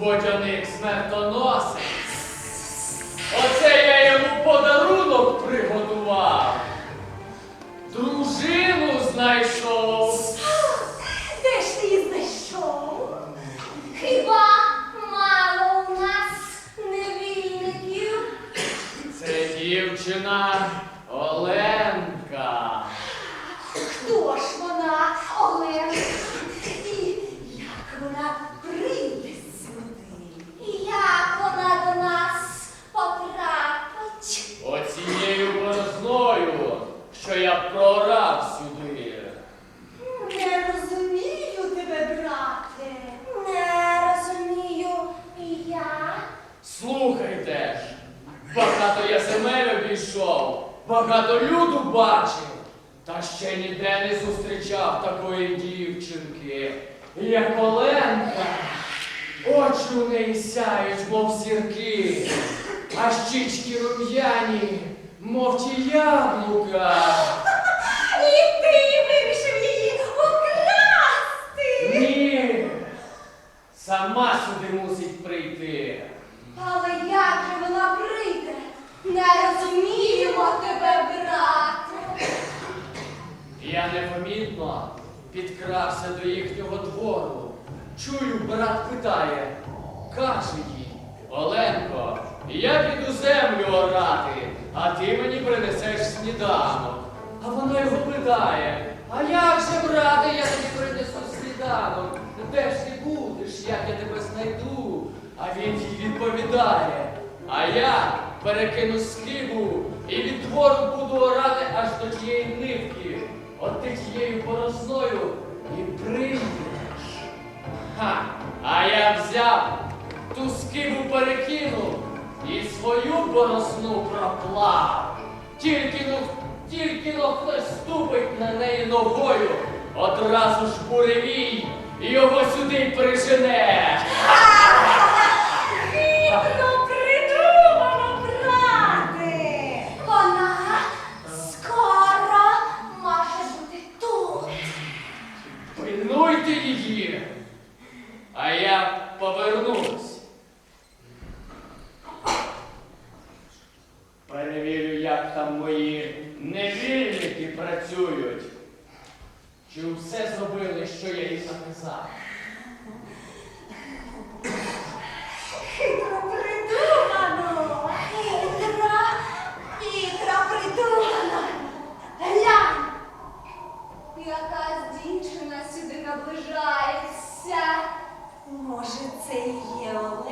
водяник смертоносець. Оце я йому подарунок приготував. Дружину знайшов. Де ж ти її знайшов? Хіба мало у нас невільників? Це дівчина Оленка. Хто ж вона, Олена? І як вона прийде сюди? І як вона до нас потрапить? Оцією борозною, що я прорав сюди. Не розумію тебе, брате. Не розумію і я. Слухайте ж, багато я земель обійшов, багато люду бачив, та ще ніде не зустрічав такої дівчинки, як Оленка. Очі у неї сяють, мов зірки, а щічки рум'яні, мов ті яблука. І ти вирішив її украсти. Ні, сама сюди мусить прийти. Але як же вона прийде? Не розуміємо тебе, брате. Я непомітно підкрався до їхнього двору. Чую, брат питає, каже їй, Оленко, я піду землю орати, а ти мені принесеш сніданок. А вона його питає, а як же, брате, я тобі принесу сніданок? Де ж ти будеш, як я тебе знайду? А він їй відповідає, а я перекину скибу і від двору буду орати аж до тієї нивки. От ти тією борозною і прийдеш. Ха! А я взяв, ту скибу перекинув і свою борозну проклав. Тільки ну, тільки ну хтось ступить на неї ногою, одразу ж буревій його сюди прижене. Хитро придумано, брате. Вона скоро може бути тут. Пильнуйте її, а я повернусь. Перевірю, як там мої невільники працюють. Чи все зробили, що я їм наказав? Хитро придумано. Хитро, хитро придумано. Глянь, якась дівчина сюди наближається. Може, це і є Оленка?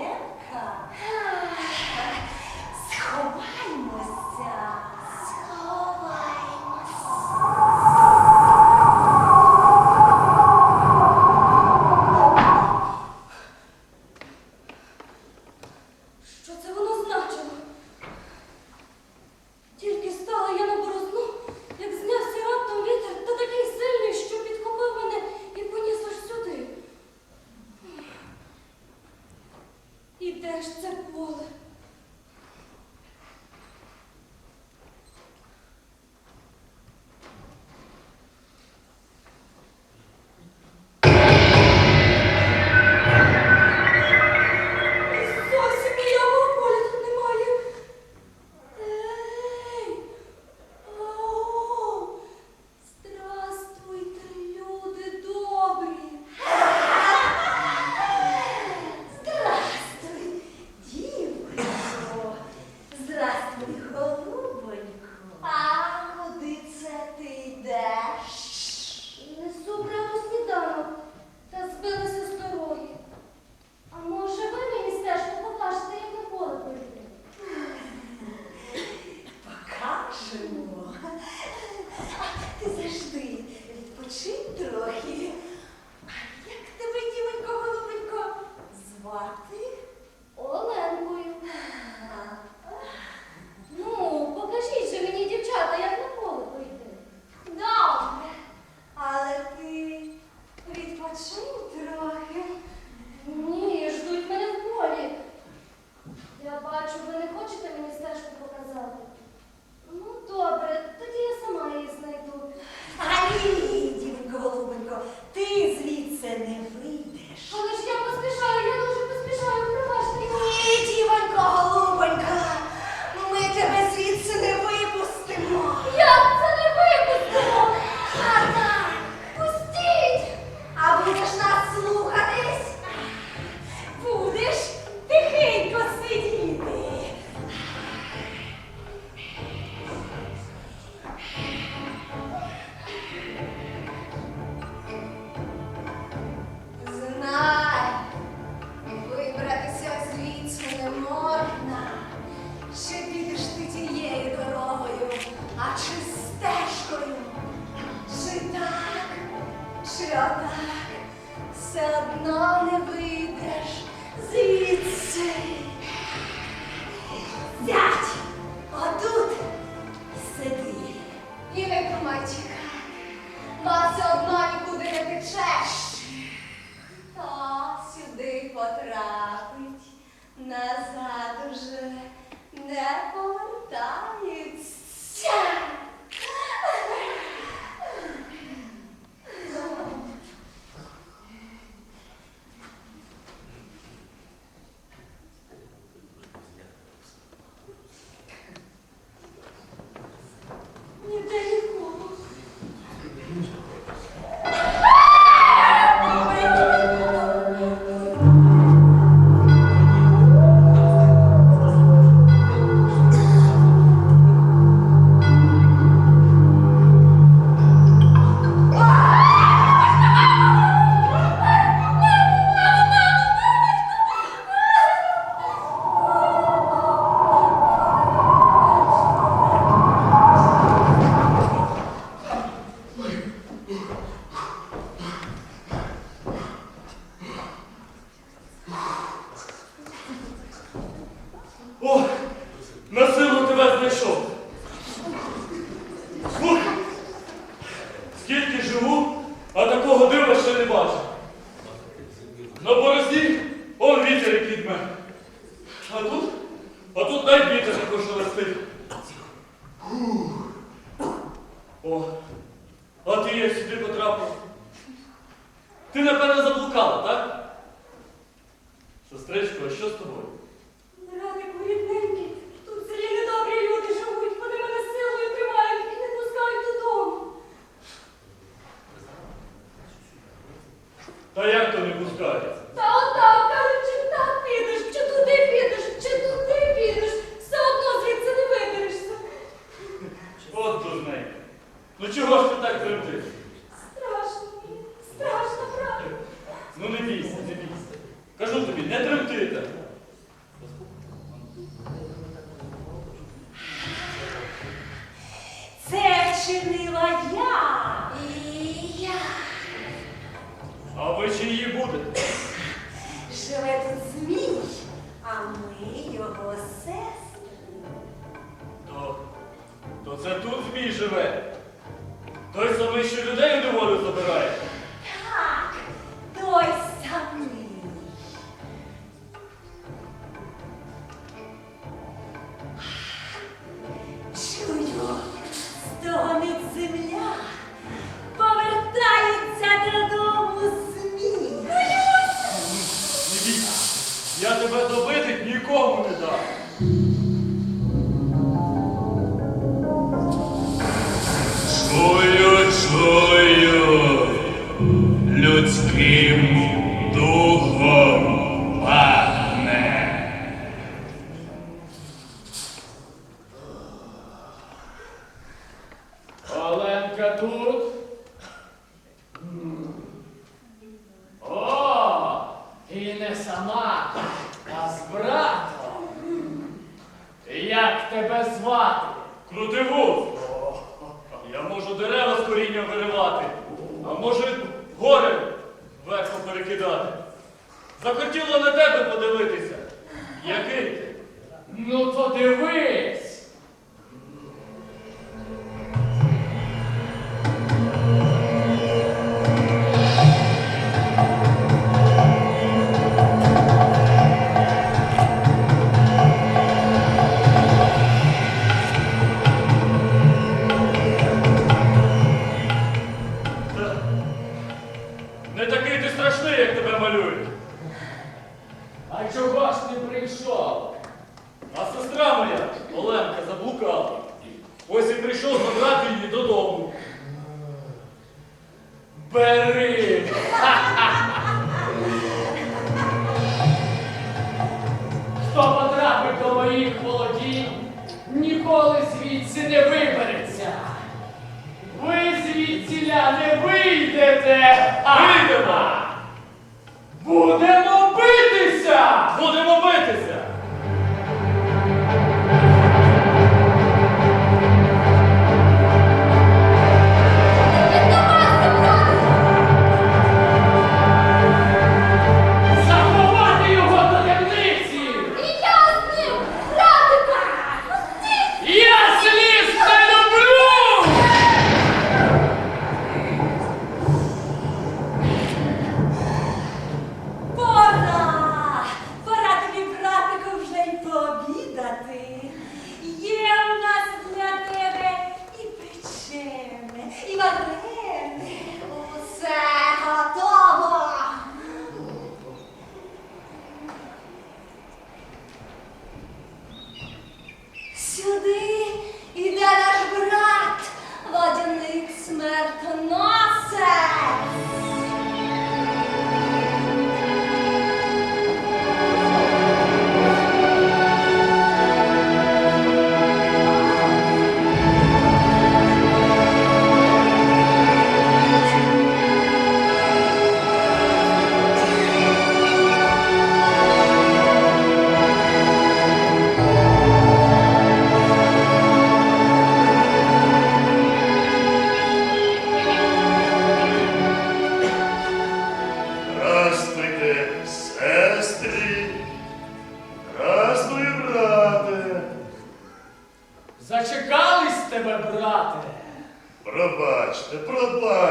не вийдеш звідси. А тут Отут найбільше закрушили спить. Оце тут змій живе. Той самий, що людей доводить. хотіло на тебе подивитись. не вийдете. Вийдемо. Будемо битися. Будемо битися.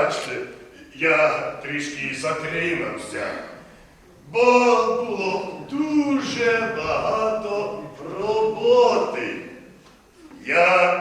пробачте, я трішки затримався, бо було дуже багато роботи. Я